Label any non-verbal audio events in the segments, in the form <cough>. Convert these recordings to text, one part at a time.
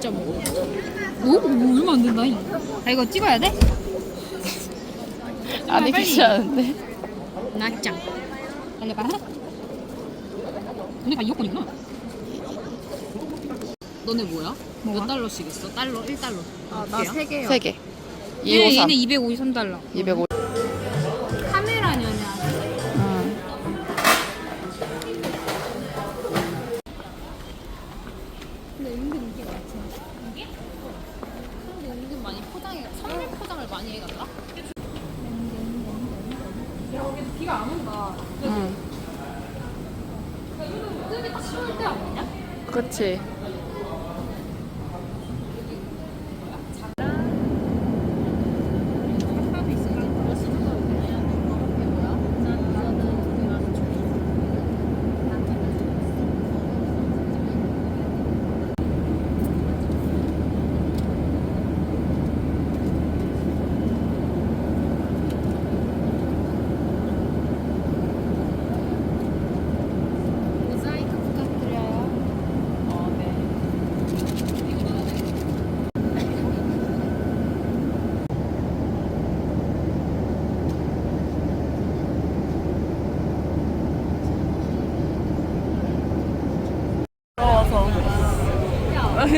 8.5. 오? 오, 얼마 안 된다. 이. 아, 이거 찍어야 돼? 아니 빨리. 괜찮은데. 나짱. 달려봐라. 너네 다 이어폰이구나. 너네 뭐야? 몇 달러씩 있어? 달러? 1달러. 아, 나 3개요. 세 개. 얘, 253. 얘네 253달러. 205. 是。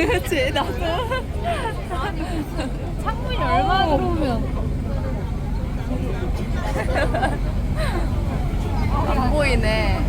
그치 나도. 창문이 얼마나 들어오면. 안 보이네.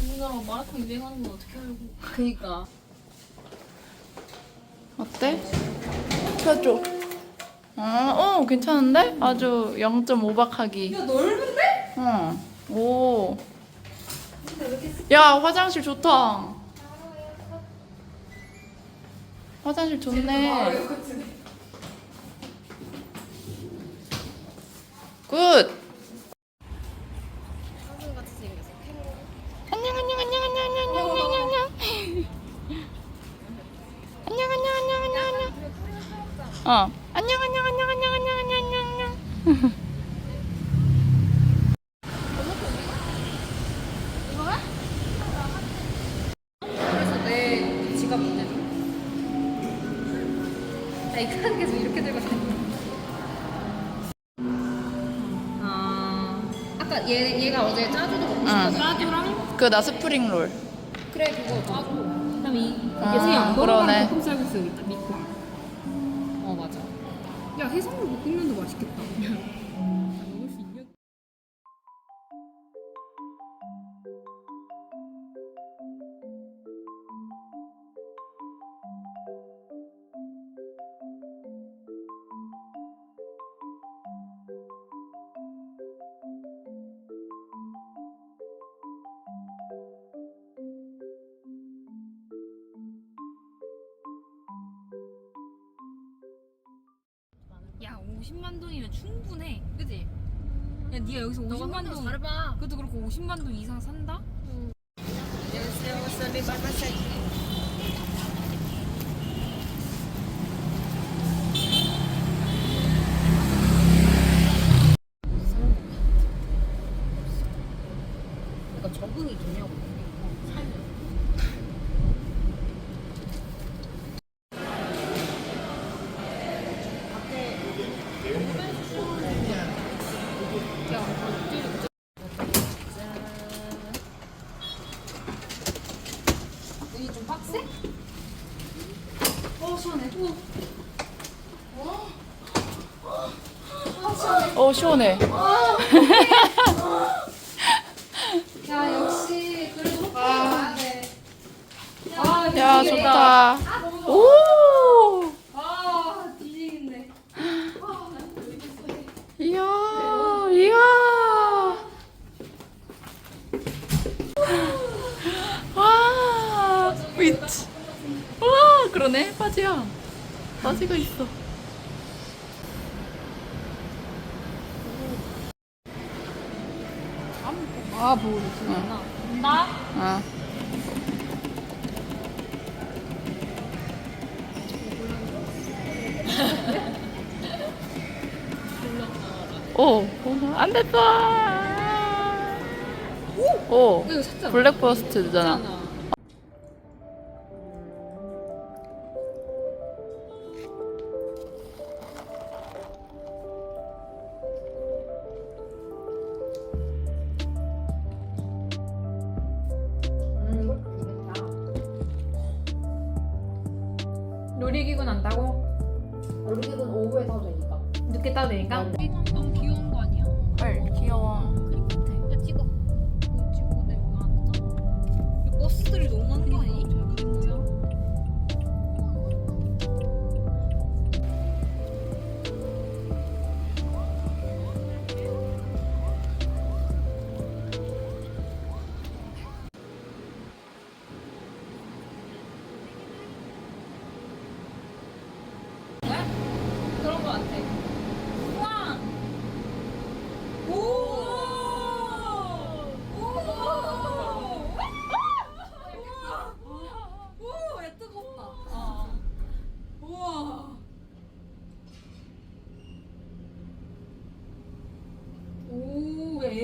우리나라 마라탕 유행하는 건 어떻게 알고? 그니까. 어때? 펴줘. 어, 어, 괜찮은데? 아주 0.5박하기. 야, 넓은데? 응. 오. 야, 화장실 좋다. 화장실 좋네. 굿. 같이 생겼어. 안녕 안녕 안녕 안녕 안녕 안녕 안녕 안녕 안녕 안녕 안녕 안녕 안녕 어 안녕 안 짜주랑 그나 스프링 롤 그래 그거 짜주. 그다음에 이 아, 예수야 그러네. 볶음 쌀국수 있다 미국. 어 맞아. 야 해산물 볶음면도 맛있겠다. 50만 동이면 충분해. 그지? 야 니가 여기서 50만 동 잘해봐. 그것도 그렇고 50만 동 이상 산다? 그러니까 적응이 되냐고. 여기 <laughs> 어 시원해. <laughs> 야 역시 그래도 호텔 가네. 야 좋다. 아 오. 아, 나 모르겠어. 이야 이야. 와 위치. 와 그러네 바지야. 바지가 있어. 아 보고 있구나. 나 어. 오, 안 됐어. 오, 이거 샀잖아. 블랙버스트잖아. 놀이기구는 안 타고? 놀이기구는 오후에 타도 되니까. 늦게 따도 되니까? 너무 귀여운 거 아니야? 헐, 귀여워. 야 찍어. 뭐 찍어 내가 안 나. 버스들이 너무 많은 거 아니? 이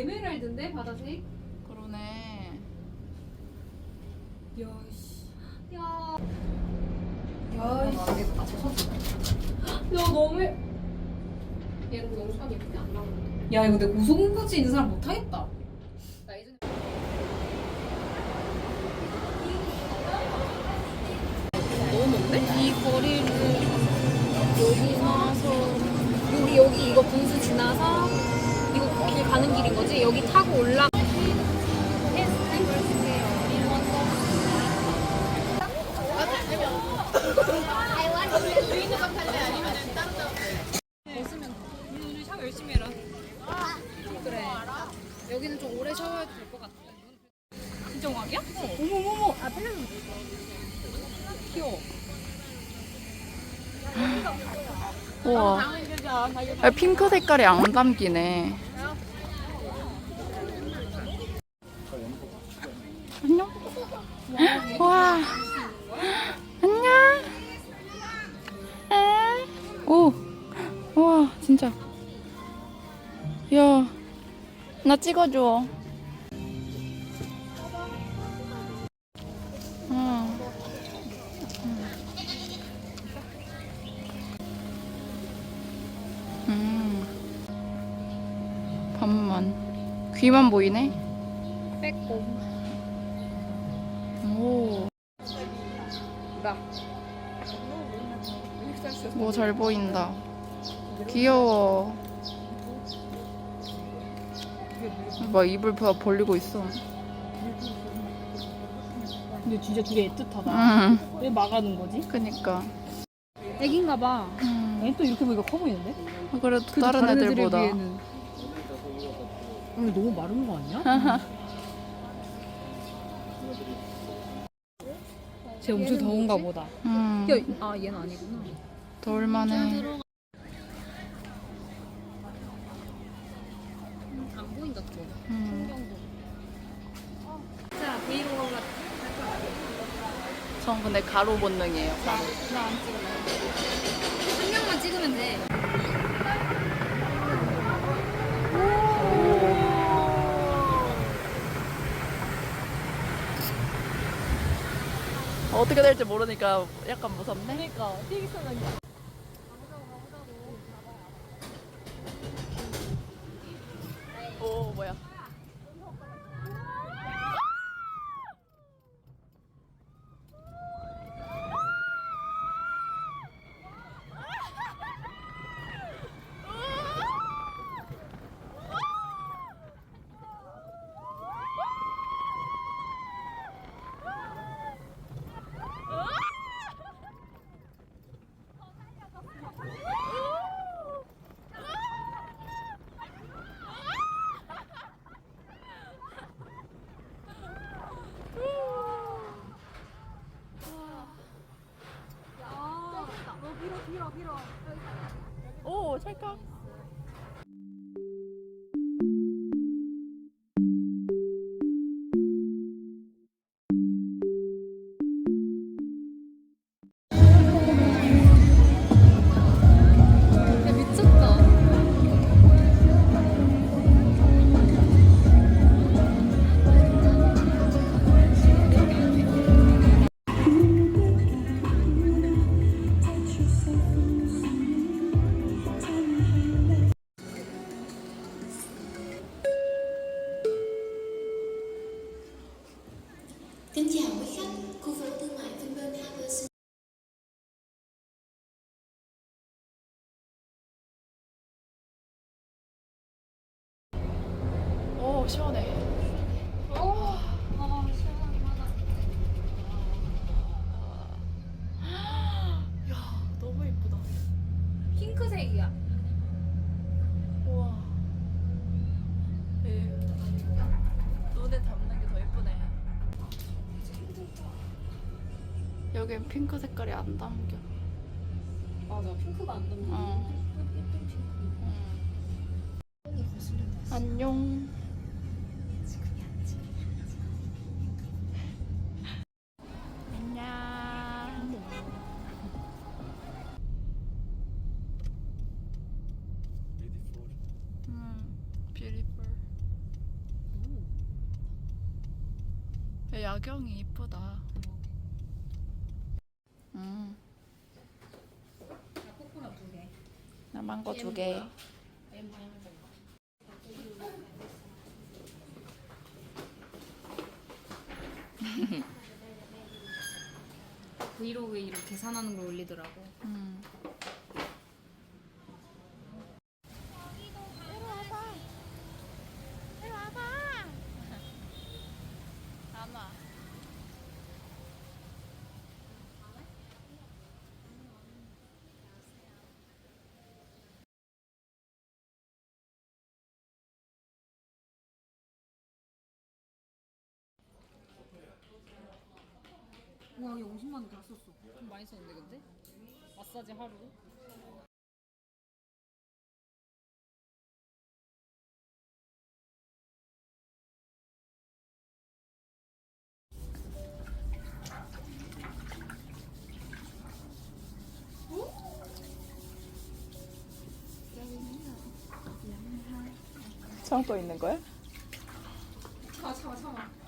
에메랄드인데 바다색? 그러네. 야, 씨. 야. 야, 씨. 아. 야, 너무. 해- 얘는 영상 예쁘게 안 나오는데. 야, 이거 내 고소공포증 있는 사람 못하겠다. 열심히 해라. 그래. 여기는 좀 오래 샤워해도 될것 같아. 진짜 왕이야? 어머머머. 아, 틀렸어. 귀여워. 우와. 야, 핑크 색깔이 안 담기네. 안녕. 와. 나 찍어줘. 응. 음. 반만. 귀만 보이네? 빼꼼. 오. 나. 뭐 잘 보인다. 귀여워. 막 입을 봐 벌리고 있어. 근데 진짜 되게 애틋하다. 응. 왜 막아놓은 거지? 그니까. 애긴가 봐. 음. 얘또 이렇게 보니까 커 보이는데? 그래도 그래도 다른 애들에 애들보다. 비해는. 아니 너무 마른 거 아니야? 쟤 엄청 더운가 보다. 음. 야, 아 얘는 아니구나. 더울만해. 전 근데 가로 본능이에요. 가로. 나안 찍을래. 한 명만 찍으면 돼. 어떻게 될지 모르니까 약간 무섭네. 그러니까 되게 편하 오 여긴 핑크 색깔이 안 담겨. 맞아 핑크가 안 닮는 어. 예쁜 핑크 음. 손이 안녕. 안녕. 음, beautiful. 야, 야경이 이쁘다. 음, 코코넛 두개 나 망고 두 개. 브이로그에 이렇게 계산하는 걸 올리더라고. 음. 와, 여기 50만 원다 썼어. 좀 많이 썼는데, 근데? 마사지 하루. 참고 있는 거야? 참아, 참아, 참아.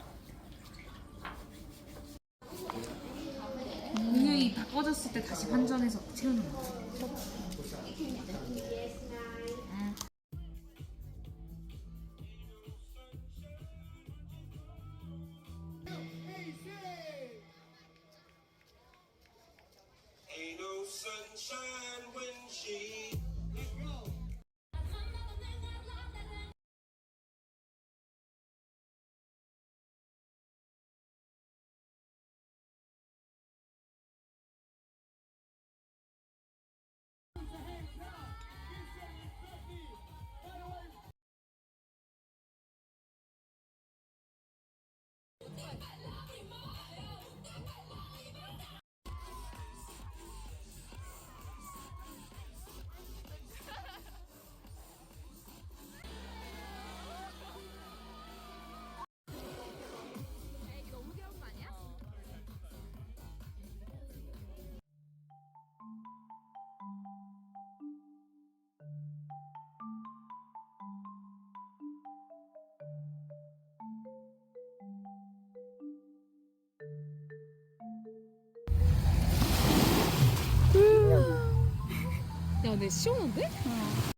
꺼졌을 때 다시 환전해서 채우는 거. Ain't 근데 시원한데? 양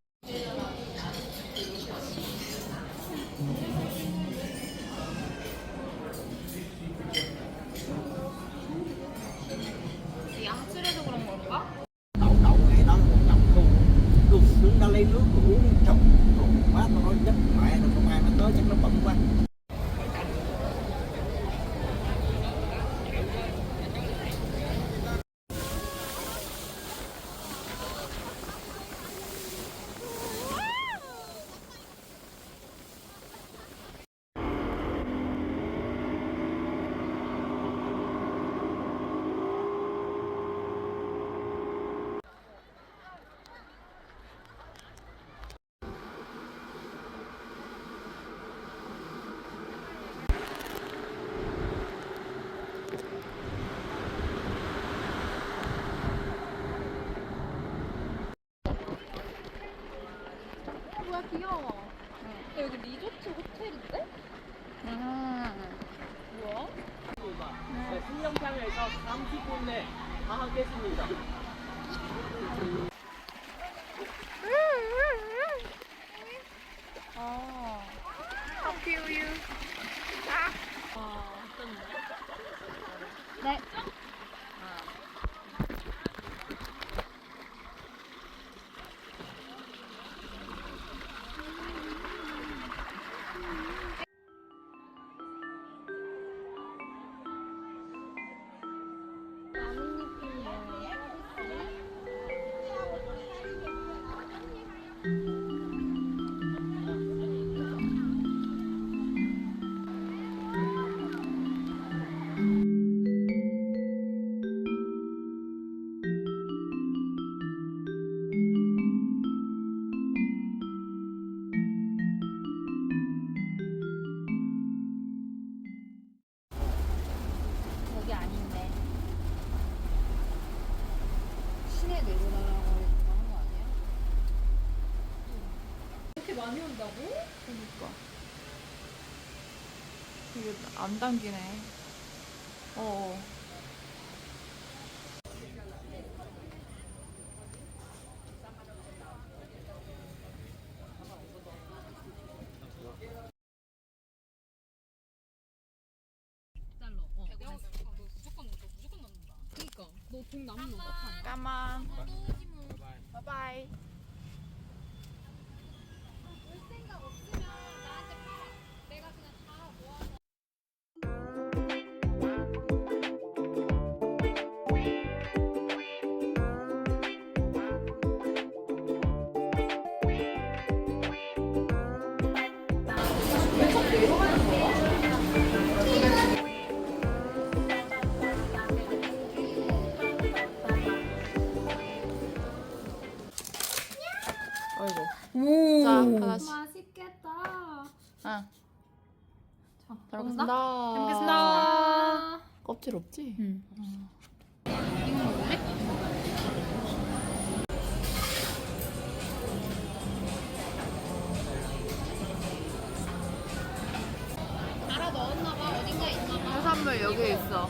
안 당기네. 어. 어. 너 돈 남는 거 같아. 까만. 바이바이. 자, 하나씩. 맛있겠다. 아. 자, 잘 먹겠습니다. 잘 먹겠습니다. 껍질 없지? 응. 알아 넣었나봐. 어딘가 있나봐. 해산물 여기 있어.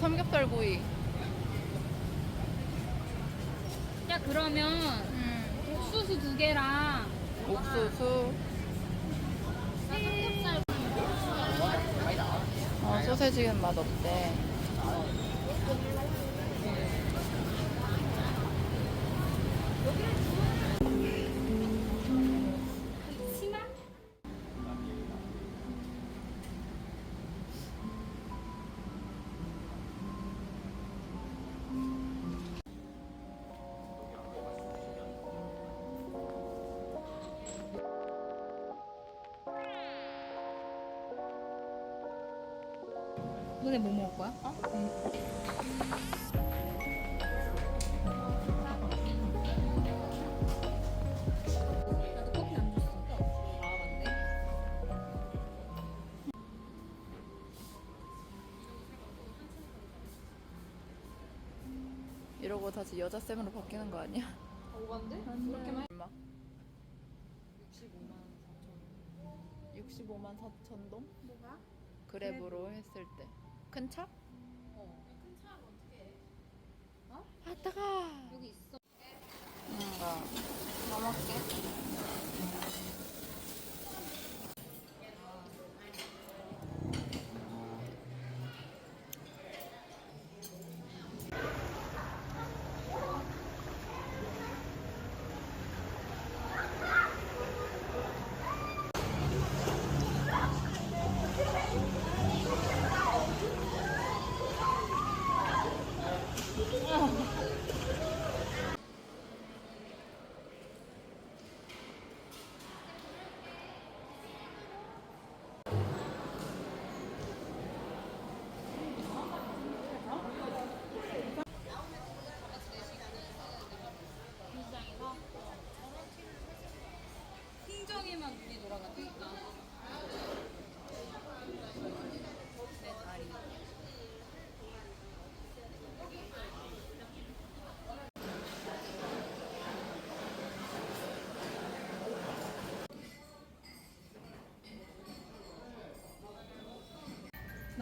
삼겹살 구이. 야, 그러면 응. 옥수수 두 개랑 옥수수. 삼겹살 어, 소세지는 맛 없대. 너네 뭐 먹을 거야? 어? 나도 커피 안 줬어. 아 맞네. 이러고 다시 여자 쌤으로 바뀌는 거 아니야? 오반데? 그렇게만 얼마? 65만 4천 동? 뭐가? 그랩으로 했을 때. Kentucky.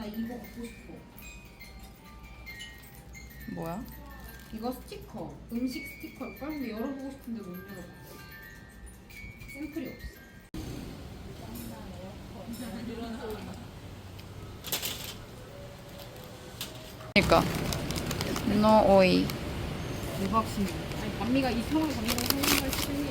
이거 갖고 싶어. 뭐야? 이거 스티커. 음식 스티커일걸? 근데 열어보고 싶은데 못 열어봤어. 샘플이 없어. 그니까 노 오이 대박 신기. 아니 반미가 이상한 반미가 생각할 시간이.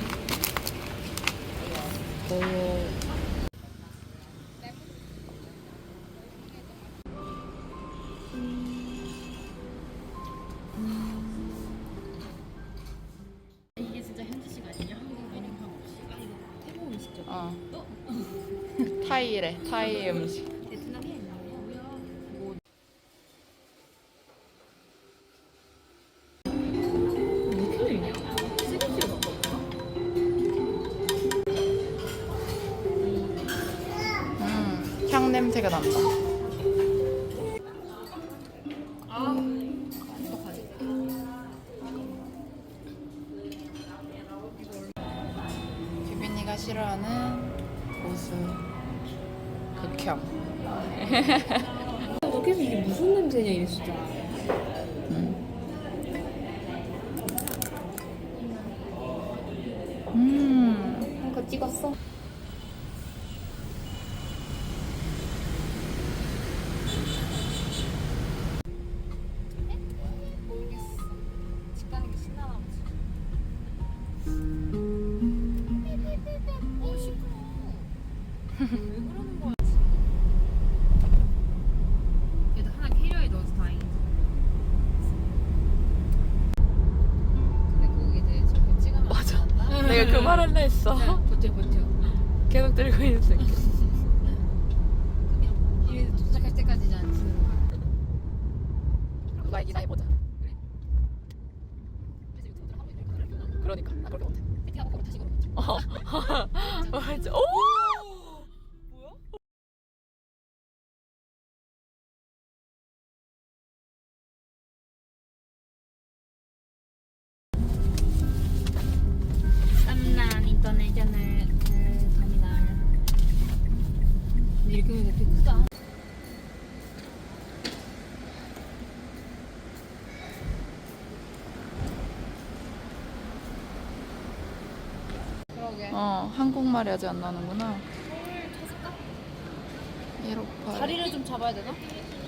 타이래 타이 음식 strong. 할라 했어. 버텨 버텨. 계속 들고 있는 새끼. <laughs> 이래 도착할 때까지 안 치는 거야. 누가 이기나 해보자. 그러니까 나 그렇게 못해. 이렇게 하고 다시 걸어. 어 맞아. 오 말이 아직 안 나는구나 158 자리를 좀 잡아야 되나?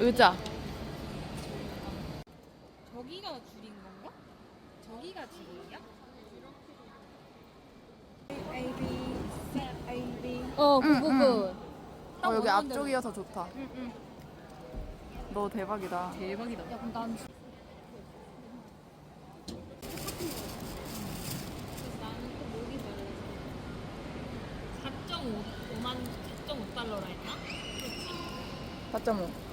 의자 저기가 줄인 건가? 저기가 줄이야? 어, 그 응, 부분. 어 여기 앞쪽이어서 좋다 너 대박이다 대박이다. 야, 그럼 난 만 4.5달러라 했나? 4.5